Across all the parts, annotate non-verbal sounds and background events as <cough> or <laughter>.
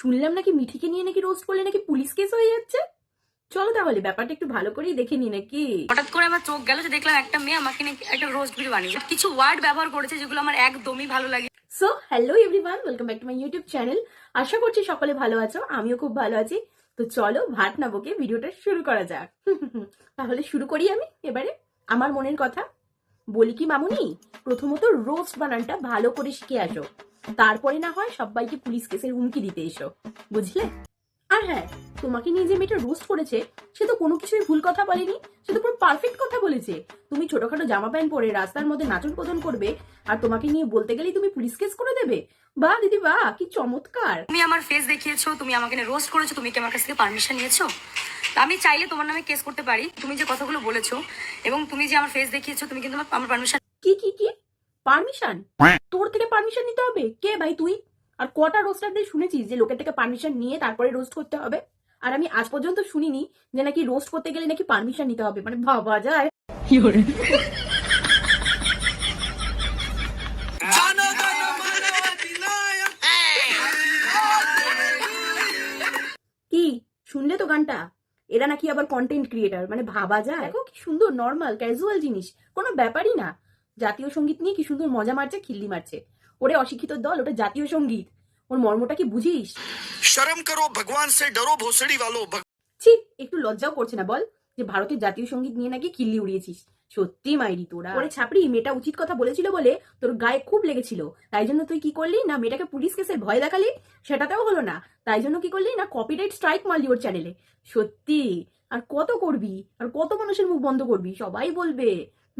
শুনলাম নাকি মিঠিকে নিয়ে নাকি রোস্ট করলে নাকি পুলিশ কেস হয়ে যাচ্ছে? চলো তাহলে ব্যাপারটা একটু ভালো করেই দেখে নি নাকি? হঠাৎ করে আমার চোখ গেল যে দেখলাম একটা মেয়ে আমাকে নাকি একটা রোস্ট ভিডিও বানিয়েছে। কিছু ওয়ার্ড ব্যবহার করেছে যেগুলো আমার একদমই ভালো লাগে। So hello everyone welcome back to my YouTube channel আশা করছি সকলে ভালো আছো আমিও খুব ভালো আছি। তো চলো ভাট না বকে ভিডিওটা শুরু করা যাক। <laughs> তাহলে শুরু করি আমি এবারে? আমার মনের কথা। বলি কি মামুনি প্রথমত রোস্ট বানানটা ভালো করে শিখে আসো। তারপরে না হয় সবাইকে পুলিশ কেসের হুমকি দিতে এসো বুঝলে? আর হ্যাঁ তোমাকে নিয়ে যে মেয়েটা রোস্ট করেছে সে তো কোনো কিছুই ভুল কথা বলেনি সে তো পুরো পারফেক্ট কথা বলেছে। তুমি ছোটখাটো জামা প্যান্ট পরে রাস্তার মধ্যে নাচন কোদন করবে আর তোমাকে নিয়ে বলতে গেলেই তুমি পুলিশ কেস করে দেবে। বাহ দিদি বাহ কি চমৎকার! তুমি আমার ফেস দেখিয়েছো তুমি আমাকে রোস্ট করেছ তুমি কি আমার কাছ থেকে পারমিশন নিয়েছো? আমি চাইলে তোমার নামে কেস করতে পারি তুমি যে কথাগুলো বলেছ এবং তুমি যে আমার ফেস দেখিয়েছো তুমি কিন্তু আমার পারমিশন কি কি কি? পারমিশন তোর থেকে পারমিশন নিতে হবে? কে ভাই তুই? আর কটা রোস্টারদের শুনেছিস যে লোকের থেকে পারমিশন নিয়ে তারপরে রোস্ট করতে হবে? আর আমি আজ পর্যন্ত শুনিনি যে নাকি রোস্ট করতে গেলে নাকি পারমিশন নিতে হবে। মানে ভাবা যায়। কি শুনলে তো গানটা? এরা নাকি আবার কন্টেন্ট ক্রিয়েটার মানে ভাবা যায়। দেখো কি সুন্দর নর্মাল ক্যাজুয়াল জিনিস। কোনো ব্যাপারই না। জাতীয় সংগীত নিয়ে কি সুন্দর মজা মারছে খিল্লি মারছে। ওরে অশিক্ষিত দল ওটা জাতীয় সংগীত। ওর মর্মটা কি বুঝিস? শরম করো ভগবান সে ডরো ভোসড়ি ছি একটু লজ্জাও করছে না বল যে ভারতের জাতীয় সংগীত নিয়ে নাকি কিল্লি উড়িয়েছিস। সত্যি মাইরি তোরা। ওরে ছাপড়ি মেয়েটা উচিত কথা বলেছিল বলে তোর গায়ে খুব লেগেছিল। তাই জন্য তুই কি করলি? না মেয়েটাকে পুলিশ কেসের ভয় দেখালি? সেটাতেও হলো না। তাই জন্য কি করলি? না কপিরাইট স্ট্রাইক মারলি ওর চ্যানেলে সত্যি। আর কত করবি? আর কত মানুষের মুখ বন্ধ করবি? সবাই বলবে।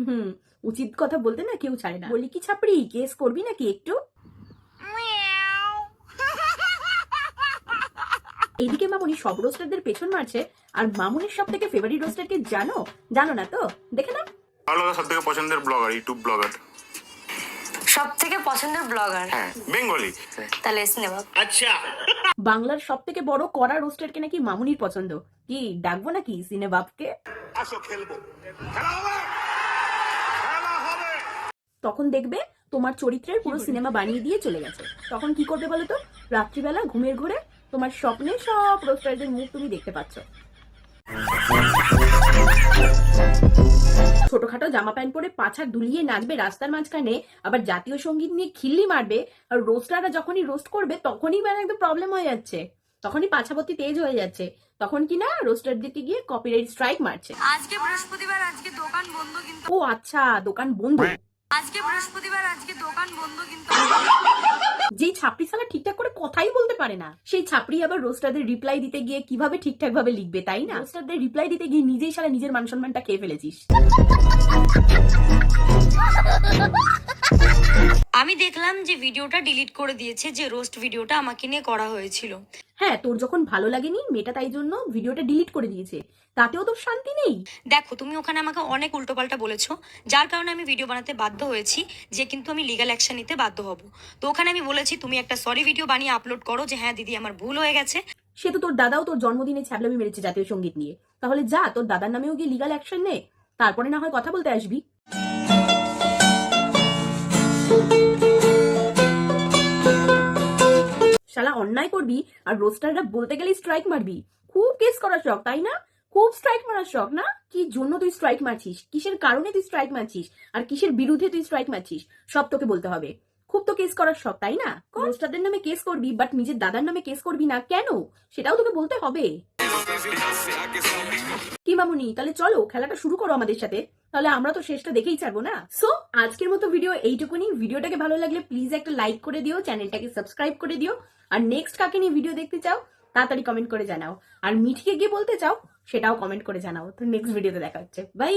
হুম উচিত কথা বলতে না কেউ ছাড়ে না। বলি কি ছাপড়ি? কেস করবি নাকি একটু? এইদিকে মামুনি সব রোস্টারদের পেছন মারছে আর মামুনির সব থেকে ফেভারিট রোস্টারকে জানো? জানো না তো? দেখে না ভালো সব থেকে পছন্দের ব্লগার ইউটিউব ব্লগার সব থেকে পছন্দের ব্লগার হ্যাঁ বেঙ্গলি। তাহলে সিনেমা বাংলার সব থেকে বড় কড়া রোস্টারকে নাকি মামুনির পছন্দ? কি ডাকবো নাকি সিনেবাবকে? তখন দেখবে তোমার চরিত্রের পুরো সিনেমা বানিয়ে দিয়ে চলে গেছে। তখন কি করবে বলো তো রাত্রিবেলা ঘুমের ঘরে তোমার স্বপ্নে সব রোস্টারদের মুখ তুমি দেখতে পাচ্ছ। ছোটখাটো জামা প্যান্ট পরে পাছা দুলিয়ে নাচবে রাস্তার মাঝখানে আবার জাতীয় সংগীত নিয়ে খিল্লি মারবে আর রোস্টাররা যখনই রোস্ট করবে তখনই মানে একদম প্রবলেম হয়ে যাচ্ছে। তখনই পাছাপত্তি তেজ হয়ে যাচ্ছে। তখন কি না রোস্টার রোস্টারদেরকে গিয়ে কপিরাইট স্ট্রাইক মারছে। আজকে বৃহস্পতিবার আজকে দোকান বন্ধ কিন্তু ও আচ্ছা দোকান বন্ধ। আজকে বৃহস্পতিবার, আজকে দোকান বন্ধ কিন্তু যেই ছাপড়ি সালা ঠিকঠাক করে কথাই বলতে পারে না, সেই ছাপড়ি আবার রোস্টারদের রিপ্লাই দিতে গিয়ে কীভাবে ঠিকঠাক ভাবে লিখবে, তাই না? রোস্টারদের রিপ্লাই দিতে গিয়ে নিজেই সারা নিজের মান সম্মানটা খেয়ে ফেলেছিস। আমি দেখলাম যে ভিডিওটা ডিলিট করে দিয়েছে যে রোস্ট ভিডিওটা আমাকে নিয়ে করা হয়েছিল। হ্যাঁ তোর যখন ভালো লাগেনি মেয়েটা তাই জন্য ভিডিওটা ডিলিট করে দিয়েছে। তাতেও তোর শান্তি নেই? দেখো তুমি ওখানে আমাকে অনেক উল্টোপাল্টা বলেছ যার কারণে আমি ভিডিও বানাতে বাধ্য হয়েছি যে কিন্তু আমি লিগাল অ্যাকশন নিতে বাধ্য হব। তো ওখানে আমি বলেছি তুমি একটা সরি ভিডিও বানিয়ে আপলোড করো যে হ্যাঁ দিদি আমার ভুল হয়ে গেছে। সে তো তোর দাদাও তোর জন্মদিনে ছ্যাবলামি মেরেছে জাতীয় সংগীত নিয়ে। তাহলে যা তোর দাদার নামেও গিয়ে লিগাল অ্যাকশন নে? তারপরে না হয় কথা বলতে আসবি। শালা অন্যায় করবি আর রোস্টাররা বলতে গেলে স্ট্রাইক মারবি। খুব কেস করার শখ তাই না? খুব স্ট্রাইক মারার শখ না? কি জন্য তুই স্ট্রাইক মারছিস? কিসের কারণে তুই স্ট্রাইক মারছিস? আর কিসের বিরুদ্ধে তুই স্ট্রাইক মারছিস? সব তোকে বলতে হবে। খুব তো কেস করার শখ তাই না? রোস্টারদের নামে কেস করবি বাট নিজের দাদার নামে কেস করবি না কেন? সেটাও তোকে বলতে হবে। কি মামুনি, তাহলে চলো, খেলাটা শুরু করো আমাদের সাথে। তাহলে আমরা তো শেষটা দেখেই ছাড়বো না? সো আজকের মতো ভিডিও এইটুকুনি। ভিডিওটাকে ভালো লাগলে প্লিজ একটা লাইক করে দিও চ্যানেলটাকে সাবস্ক্রাইব করে দিও। আর নেক্সট কাকে নিয়ে ভিডিও দেখতে চাও, তাড়াতাড়ি কমেন্ট করে জানাও। আর মিঠিকে গিয়ে বলতে চাও, সেটাও কমেন্ট করে জানাও। তো নেক্সট ভিডিওতে দেখা হচ্ছে। বাই